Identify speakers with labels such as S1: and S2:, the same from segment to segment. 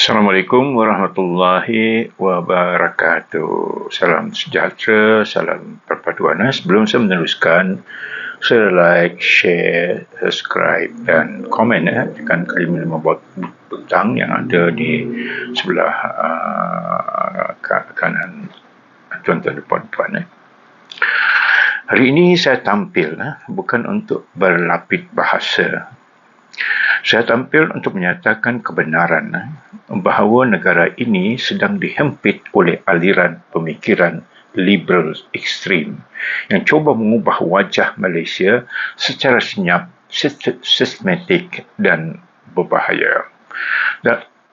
S1: Assalamualaikum warahmatullahi wabarakatuh. Salam sejahtera, salam perpaduan. Sebelum saya meneruskan, saya like, share, subscribe dan komen ya, tekan kali lima butang yang ada di sebelah uh, kanan tuan-tuan dan puan-puan. Ya. Hari ini saya tampil ya, bukan untuk berlapit bahasa saya tampil untuk menyatakan kebenaran eh, bahawa negara ini sedang dihempit oleh aliran pemikiran liberal ekstrim yang cuba mengubah wajah Malaysia secara senyap, sistematik dan berbahaya.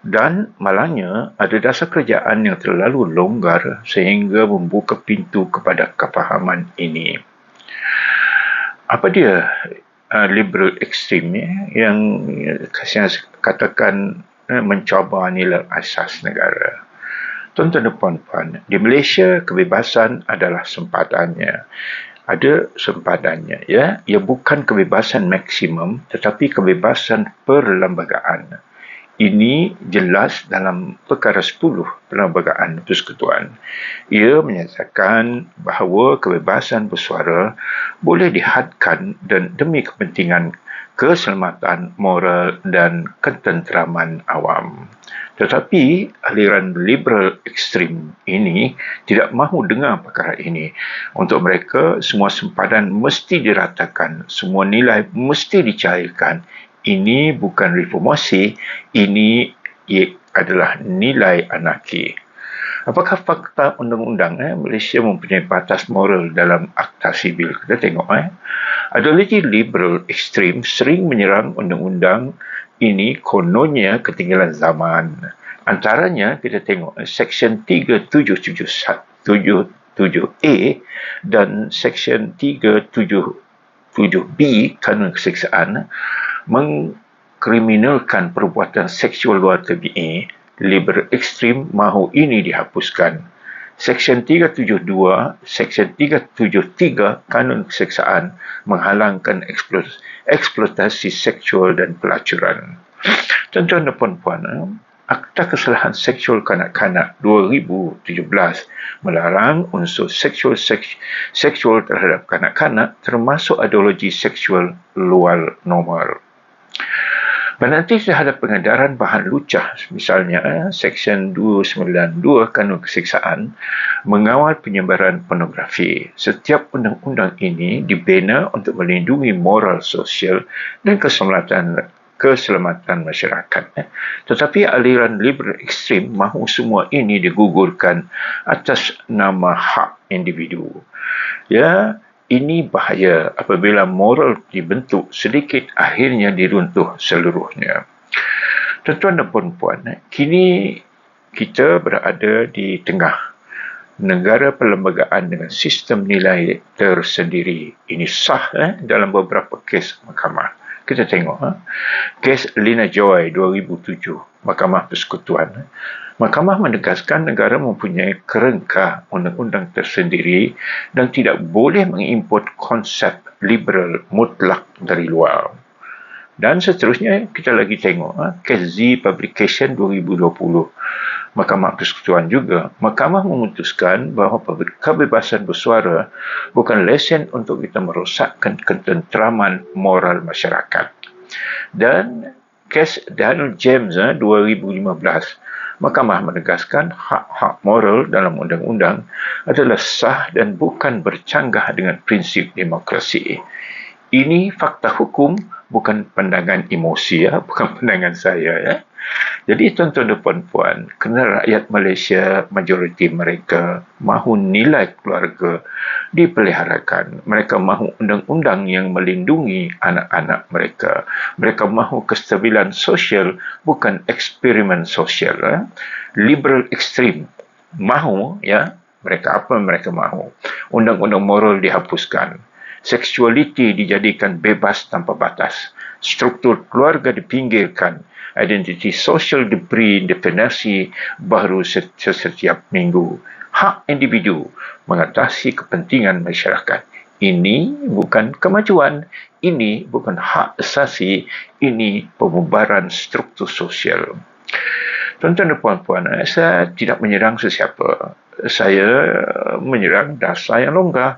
S1: Dan, malangnya ada dasar kerajaan yang terlalu longgar sehingga membuka pintu kepada kepahaman ini. Apa dia uh, liberal ekstrim ya, yang saya katakan uh, mencuba nilai asas negara. Tuan-tuan dan puan-puan, di Malaysia kebebasan adalah sempadannya. Ada sempadannya ya. Ia bukan kebebasan maksimum tetapi kebebasan perlembagaan. Ini jelas dalam perkara 10 perlembagaan persekutuan. Ia menyatakan bahawa kebebasan bersuara boleh dihadkan dan demi kepentingan keselamatan moral dan ketenteraman awam. Tetapi aliran liberal ekstrim ini tidak mahu dengar perkara ini. Untuk mereka, semua sempadan mesti diratakan, semua nilai mesti dicairkan ini bukan reformasi, ini adalah nilai anarki. Apakah fakta undang-undang eh, Malaysia mempunyai batas moral dalam akta sibil? Kita tengok. Eh. Ideologi liberal ekstrim sering menyerang undang-undang ini kononnya ketinggalan zaman. Antaranya kita tengok eh, Seksyen 3777A dan Seksyen 377B Kanun Keseksaan mengkriminalkan perbuatan seksual luar tabi'i, liberal ekstrim mahu ini dihapuskan. Seksyen 372, Seksyen 373 Kanun Keseksaan menghalangkan eksploitasi seksual dan pelacuran. Tuan-tuan dan puan-puan, eh, Akta Kesalahan Seksual Kanak-Kanak 2017 melarang unsur seksual seks, seksual terhadap kanak-kanak termasuk ideologi seksual luar normal. Penanti terhadap pengedaran bahan lucah, misalnya eh, Seksyen 292 Kanun Keseksaan, mengawal penyebaran pornografi. Setiap undang-undang ini dibina untuk melindungi moral sosial dan keselamatan keselamatan masyarakat. Eh. Tetapi aliran liberal ekstrim mahu semua ini digugurkan atas nama hak individu. Ya, ini bahaya apabila moral dibentuk sedikit akhirnya diruntuh seluruhnya. Tuan-tuan dan puan-puan, kini kita berada di tengah negara perlembagaan dengan sistem nilai tersendiri. Ini sah eh, dalam beberapa kes mahkamah. Kita tengok. Eh. Kes Lina Joy 2007, Mahkamah Persekutuan. Eh. Mahkamah menegaskan negara mempunyai kerengkah undang-undang tersendiri dan tidak boleh mengimport konsep liberal mutlak dari luar. Dan seterusnya kita lagi tengok ha, kes Z Publication 2020. Mahkamah Persekutuan juga. Mahkamah memutuskan bahawa kebebasan bersuara bukan lesen untuk kita merosakkan ketenteraman moral masyarakat. Dan kes Daniel James 2015 Mahkamah menegaskan hak-hak moral dalam undang-undang adalah sah dan bukan bercanggah dengan prinsip demokrasi. Ini fakta hukum bukan pandangan emosi ya, bukan pandangan saya ya. Jadi tuan-tuan dan puan-puan, kerana rakyat Malaysia, majoriti mereka mahu nilai keluarga dipeliharakan. Mereka mahu undang-undang yang melindungi anak-anak mereka. Mereka mahu kestabilan sosial, bukan eksperimen sosial. Eh? Liberal ekstrim mahu, ya, mereka apa mereka mahu. Undang-undang moral dihapuskan. Seksualiti dijadikan bebas tanpa batas. Struktur keluarga dipinggirkan identiti sosial diberi definisi baru setiap minggu. Hak individu mengatasi kepentingan masyarakat. Ini bukan kemajuan, ini bukan hak asasi, ini pembubaran struktur sosial. Tuan-tuan dan puan-puan, saya tidak menyerang sesiapa. Saya menyerang dasar yang longgar.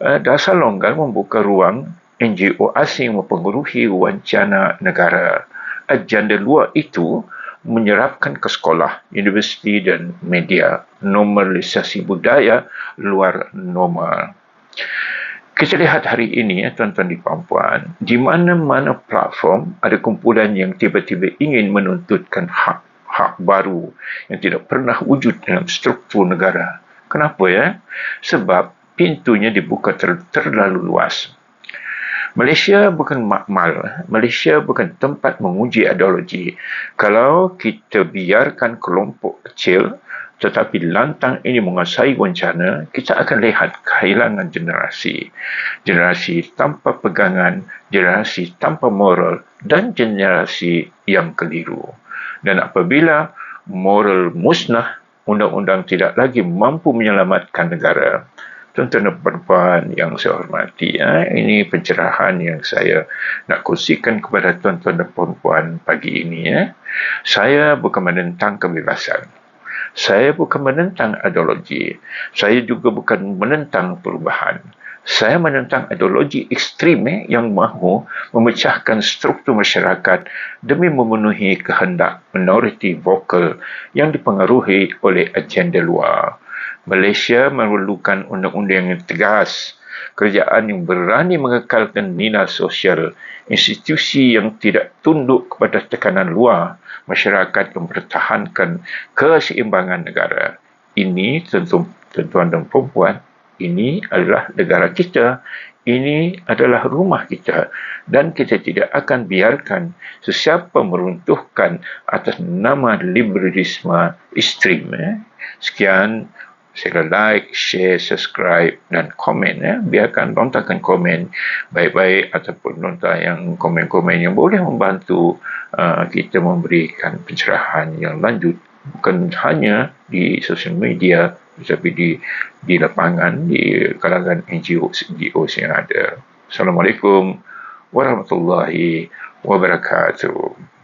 S1: Eh, dasar longgar membuka ruang NGO asing mempengaruhi wacana negara. Agenda luar itu menyerapkan ke sekolah, universiti dan media normalisasi budaya luar normal. Kita lihat hari ini, ya, tuan-tuan di puan di mana-mana platform ada kumpulan yang tiba-tiba ingin menuntutkan hak hak baru yang tidak pernah wujud dalam struktur negara. Kenapa ya? Sebab pintunya dibuka ter- terlalu luas. Malaysia bukan makmal. Malaysia bukan tempat menguji ideologi. Kalau kita biarkan kelompok kecil tetapi lantang ini menguasai wacana, kita akan lihat kehilangan generasi. Generasi tanpa pegangan, generasi tanpa moral dan generasi yang keliru. Dan apabila moral musnah, undang-undang tidak lagi mampu menyelamatkan negara. Tuan-tuan dan perempuan yang saya hormati, ya, ini pencerahan yang saya nak kongsikan kepada tuan-tuan dan perempuan pagi ini. Ya. Saya bukan menentang kebebasan. Saya bukan menentang ideologi. Saya juga bukan menentang perubahan. Saya menentang ideologi ekstrim eh, yang mahu memecahkan struktur masyarakat demi memenuhi kehendak minoriti vokal yang dipengaruhi oleh agenda luar. Malaysia memerlukan undang-undang yang tegas, kerajaan yang berani mengekalkan nilai sosial, institusi yang tidak tunduk kepada tekanan luar, masyarakat mempertahankan keseimbangan negara. Ini tentu tuan dan perempuan, ini adalah negara kita, ini adalah rumah kita dan kita tidak akan biarkan sesiapa meruntuhkan atas nama liberalisme ekstrim. Eh. Sekian, sila like, share, subscribe dan komen. Ya. Biarkan lontarkan komen baik-baik ataupun lontar yang komen-komen yang boleh membantu uh, kita memberikan pencerahan yang lanjut. Bukan hanya di sosial media tetapi di di lapangan, di kalangan NGO, NGO yang ada. Assalamualaikum warahmatullahi wabarakatuh.